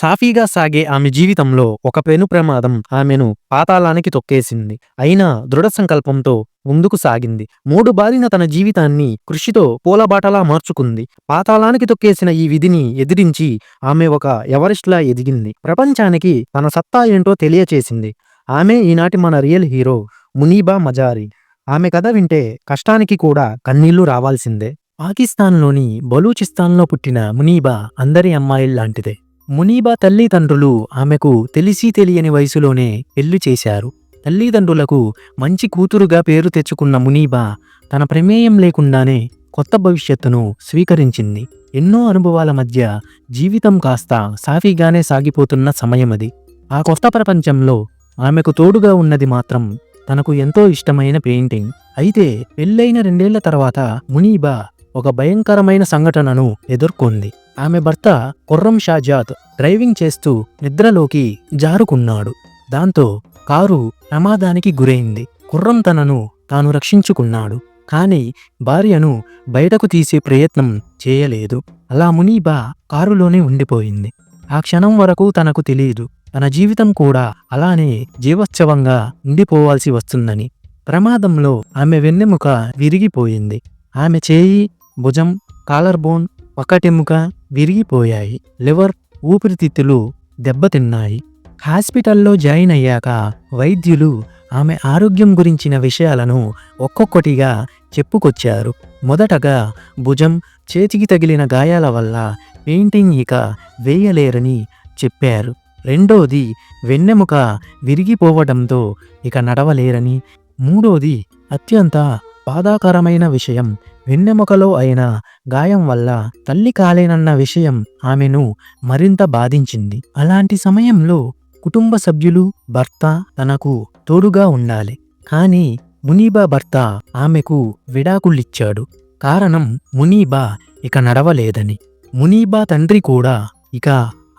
సాఫీగా సాగే ఆమె జీవితంలో ఒక పెను ప్రమాదం ఆమెను పాతాళానికి తొక్కేసింది. అయినా దృఢ సంకల్పంతో ముందుకు సాగింది. మూడు బారిన తన జీవితాన్ని కృషితో పూలబాటలా మార్చుకుంది. పాతాళానికి తొక్కేసిన ఈ విధిని ఎదిరించి ఆమె ఒక ఎవరెస్ట్లా ఎదిగింది. ప్రపంచానికి తన సత్తా ఏంటో తెలియచేసింది. ఆమె ఈనాటి మన రియల్ హీరో మునీబా మజారి. ఆమె కథ వింటే కష్టానికి కూడా కన్నీళ్ళు రావాల్సిందే. పాకిస్తాన్లోని బలూచిస్తాన్లో పుట్టిన మునీబా అందరి అమ్మాయిల్లాంటిదే. మునీబా తల్లిదండ్రులు ఆమెకు తెలిసి తెలియని వయసులోనే పెళ్ళి చేశారు. తల్లిదండ్రులకు మంచి కూతురుగా పేరు తెచ్చుకున్న మునీబా తన ప్రమేయం లేకుండానే కొత్త భవిష్యత్తును స్వీకరించింది. ఎన్నో అనుభవాల మధ్య జీవితం కాస్త సాఫీగానే సాగిపోతున్న సమయమది. ఆ కొత్త ప్రపంచంలో ఆమెకు తోడుగా ఉన్నది మాత్రం తనకు ఎంతో ఇష్టమైన పెయింటింగ్. అయితే పెళ్ళైన రెండేళ్ళ తర్వాత మునీబా ఒక భయంకరమైన సంఘటనను ఎదుర్కొంది. ఆమె భర్త కుర్రం షాజాద్ డ్రైవింగ్ చేస్తూ నిద్రలోకి జారుకున్నాడు. దాంతో కారు ప్రమాదానికి గురైంది. కుర్రం తనను తాను రక్షించుకున్నాడు. కాని భార్యను బయటకు తీసే ప్రయత్నం చేయలేదు. అలా మునీబా కారులోనే ఉండిపోయింది. ఆ క్షణం వరకు తనకు తెలియదు తన జీవితం కూడా అలానే జీవోత్సవంగా ఉండిపోవాల్సి వస్తుందని. ప్రమాదంలో ఆమె వెన్నెముక విరిగిపోయింది. ఆమె చేయి భుజం కాలర్ బోన్ ఒకటెముక విరిగిపోయాయి. లివర్ ఊపిరితిత్తులు దెబ్బతిన్నాయి. హాస్పిటల్లో జాయిన్ అయ్యాక వైద్యులు ఆమె ఆరోగ్యం గురించిన విషయాలను ఒక్కొక్కటిగా చెప్పుకొచ్చారు. మొదటగా భుజం చేతికి తగిలిన గాయాల వల్ల పెయింటింగ్ ఇక వేయలేరని చెప్పారు. రెండోది వెన్నెముక విరిగిపోవడంతో ఇక నడవలేరని. మూడోది అత్యంత బాధాకరమైన విషయం వెన్నెముకలో అయిన గాయం వల్ల తల్లి కాలేనన్న విషయం ఆమెను మరింత బాధించింది. అలాంటి సమయంలో కుటుంబ సభ్యులు భర్త తనకు తోడుగా ఉండాలి. కానీ మునీబా భర్త ఆమెకు విడాకులిచ్చాడు. కారణం మునీబా ఇక నడవలేదని. మునీబా తండ్రి కూడా ఇక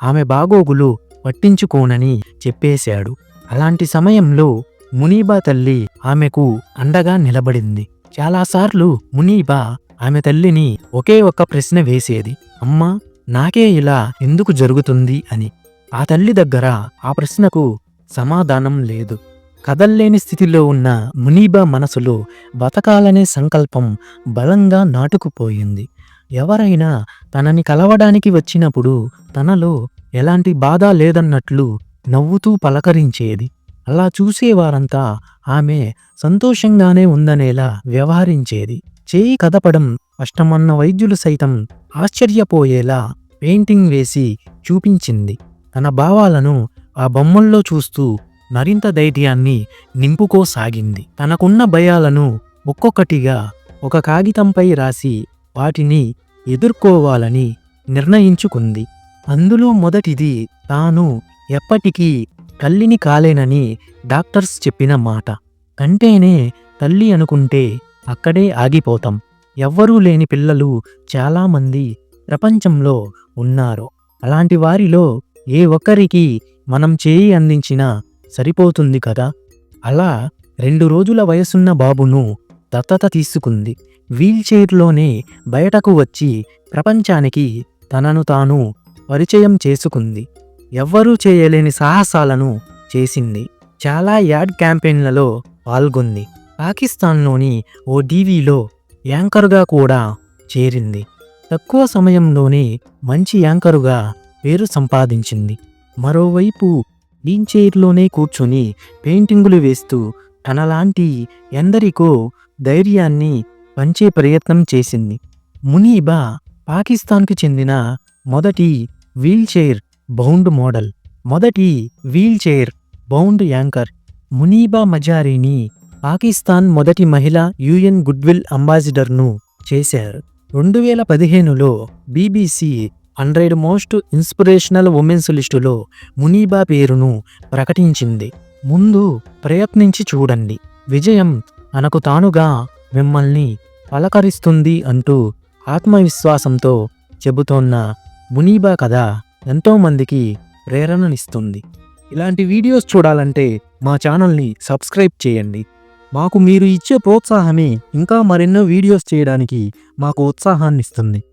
ఆమె బాగోగులు పట్టించుకోనని చెప్పేశాడు. అలాంటి సమయంలో మునీబా తల్లి ఆమెకు అండగా నిలబడింది. చాలాసార్లు మునీబా ఆమె తల్లిని ఒకే ఒక్క ప్రశ్న వేసేది అమ్మా నాకే ఇలా ఎందుకు జరుగుతుంది? అని. ఆ తల్లి దగ్గర ఆ ప్రశ్నకు సమాధానం లేదు. కదల్లేని స్థితిలో ఉన్న మునీబా మనసులో బతకాలనే సంకల్పం బలంగా నాటుకుపోయింది. ఎవరైనా తనని కలవడానికి వచ్చినప్పుడు తనలో ఎలాంటి బాధ లేదన్నట్లు నవ్వుతూ పలకరించేది. అలా చూసేవారంతా ఆమె సంతోషంగానే ఉందనేలా వ్యవహరించేది. చేయి కదపడం కష్టమన్న వైద్యులు సైతం ఆశ్చర్యపోయేలా పెయింటింగ్ వేసి చూపించింది. తన భావాలను ఆ బొమ్మల్లో చూస్తూ మరింత ధైర్యాన్ని నింపుకోసాగింది. తనకున్న భయాలను ఒక్కొక్కటిగా ఒక కాగితంపై రాసి వాటిని ఎదుర్కోవాలని నిర్ణయించుకుంది. అందులో మొదటిది తాను ఎప్పటికీ తల్లిని కాలేనని డాక్టర్స్ చెప్పిన మాట. కంటేనే తల్లి అనుకుంటే అక్కడే ఆగిపోతాం. ఎవ్వరూ లేని పిల్లలు చాలామంది ప్రపంచంలో ఉన్నారు. అలాంటి వారిలో ఏ ఒక్కరికి మనం చేయి అందించినా సరిపోతుంది కదా? అలా రెండు రోజుల వయసున్న బాబును దత్తత తీసుకుంది. వీల్చైర్లోనే బయటకు వచ్చి ప్రపంచానికి తనను తాను పరిచయం చేసుకుంది. ఎవ్వరూ చేయలేని సాహసాలను చేసింది. చాలా యాడ్ క్యాంపెయిన్లలో పాల్గొంది. పాకిస్తాన్లోని ఓ టీవీలో యాంకర్గా కూడా చేరింది. తక్కువ సమయంలోనే మంచి యాంకరుగా పేరు సంపాదించింది. మరోవైపు చైర్లోనే కూర్చొని పెయింటింగులు వేస్తూ తనలాంటి ఎందరికో ధైర్యాన్ని పంచే ప్రయత్నం చేసింది. మునీబా పాకిస్తాన్కు చెందిన మొదటి వీల్చైర్ బౌండ్ మోడల్. మొదటి వీల్చైర్ బౌండ్ యాంకర్ మునీబా మజారీని పాకిస్తాన్ మొదటి మహిళ యుఎన్ గుడ్విల్ అంబాసిడర్ను చేశారు. రెండు వేల పదిహేనులో BBC hundred most inspirational women's లిస్టులో మునీబా పేరును ప్రకటించింది. ముందు ప్రయత్నించి చూడండి. విజయం తనకు తానుగా మిమ్మల్ని పలకరిస్తుంది అంటూ ఆత్మవిశ్వాసంతో చెబుతోన్న మునీబా కథ ఎంతోమందికి ప్రేరణనిస్తుంది. ఇలాంటి వీడియోస్ చూడాలంటే మా ఛానల్ని సబ్స్క్రైబ్ చేయండి. మాకు మీరు ఇచ్చే ప్రోత్సాహమే ఇంకా మరెన్నో వీడియోస్ చేయడానికి మాకు ఉత్సాహాన్ని ఇస్తుంది